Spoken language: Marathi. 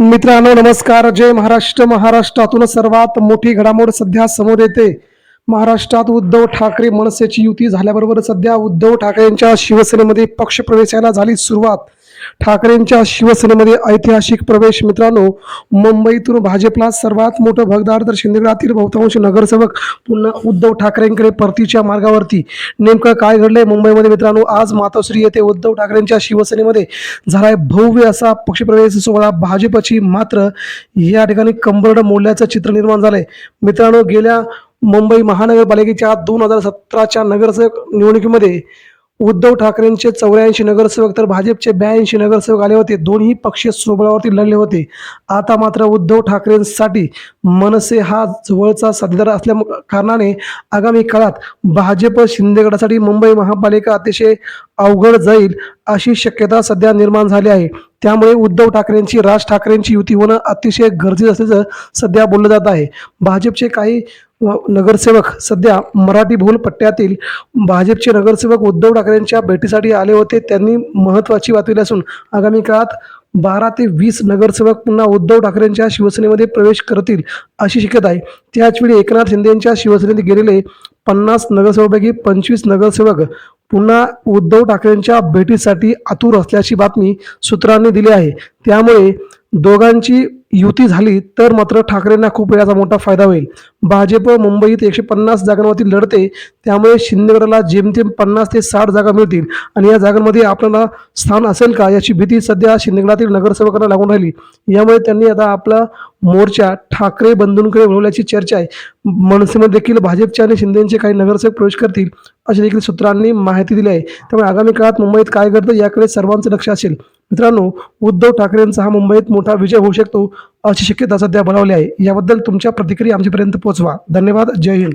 मित्रांनो नमस्कार. जय महाराष्ट्र. महाराष्ट्रातून सर्वात मोठी घडामोड सध्या समोर येते. महाराष्ट्रात उद्धव ठाकरे मनसेची युती झाल्याबरोबर सध्या उद्धव ठाकरेंच्या शिवसेनेमध्ये पक्षप्रवेशाला झाली सुरुवात. ठाकरेंच्या शिवसेनेमध्ये ऐतिहासिक प्रवेश मित्रांनो मुंबईतून भाजपला सर्वात मोठं भगदार तर शिंदेगडातील बहुतांश नगरसेवक पुन्हा उद्धव ठाकरेंकडे परतीच्या मार्गावरती. नेमकं काय घडलंय मुंबईमध्ये मित्रांनो? आज मातोश्री येथे उद्धव ठाकरेंच्या शिवसेनेमध्ये झालाय भव्य असा पक्षप्रवेश सोहळा. भाजपची मात्र या ठिकाणी कंबरड मोडल्याचं चित्र निर्माण झालंय. मित्रांनो गेल्या मुंबई महानगरपालिकेच्या दोन हजार सतराच्या नगरसेवक निवडणुकीमध्ये उद्धव ठाकरेंचे चौऱ्याऐंशी नगरसेवक तर भाजपचे ब्याऐंशी नगरसेवक आले होते. दोन्ही पक्ष स्वबळावरती लढले होते. आता मात्र उद्धव ठाकरेंसाठी मनसे हा जवळचा साथीदार असल्या कारणाने आगामी काळात भाजप शिंदेगडासाठी मुंबई महापालिका अतिशय अवघड जाईल अशी शक्यता सध्या निर्माण झाली आहे. त्यामुळे उद्धव ठाकरेंची राज ठाकरेंची युती होणं अतिशय गरजेचं असल्याचं सध्या बोललं जात आहे. भाजपचे काही नगरसेवक सध्या मराठी बहुल पट्ट्यातील भाजपचे नगरसेवक उद्धव ठाकरेंच्या भेटीसाठी आले होते. त्यांनी महत्त्वाची बातमी असून आगामी काळात बारा ते वीस नगरसेवक पुन्हा उद्धव ठाकरेंच्या शिवसेनेमध्ये प्रवेश करतील अशी शक्यता आहे. त्याचवेळी एकनाथ शिंदेंच्या शिवसेनेत गेलेले पन्नास नगरसेवकपैकी पंचवीस नगरसेवक पुन्हा उद्धव ठाकरेंच्या भेटीसाठी आतुर असल्याची बातमी सूत्रांनी दिली आहे. त्यामुळे दोघांची युती झाली तर मात्र ठाकरेंना खूप वेळाचा मोठा फायदा होईल. भाजप मुंबईत एकशे पन्नास जागांवरती लढते त्यामुळे शिंदेगडाला जेमतेम पन्नास ते साठ जागा मिळतील. आणि या जागांमध्ये आपल्याला स्थान असेल का याची भीती सध्या शिंदेगडातील नगरसेवकांना लागून राहिली. यामुळे त्यांनी आता आपला मोर्चा ठाकरे बंधूंकडे वळवल्याची चर्चा आहे. मनसेमध्ये देखील भाजपचे आणि शिंदेचे काही नगरसेवक प्रवेश करतील अशी देखील सूत्रांनी माहिती दिली आहे. त्यामुळे आगामी काळात मुंबईत काय घडतं याकडे सर्वांचं लक्ष असेल. मित्रांनो उद्धव ठाकरेंचा हा मुंबईत मोठा विजय होऊ शकतो अशी शक्यता सध्या बनवली आहे. याबद्दल तुमच्या प्रतिक्रिया आमच्यापर्यंत पोहोचवा. धन्यवाद. जय हिंद.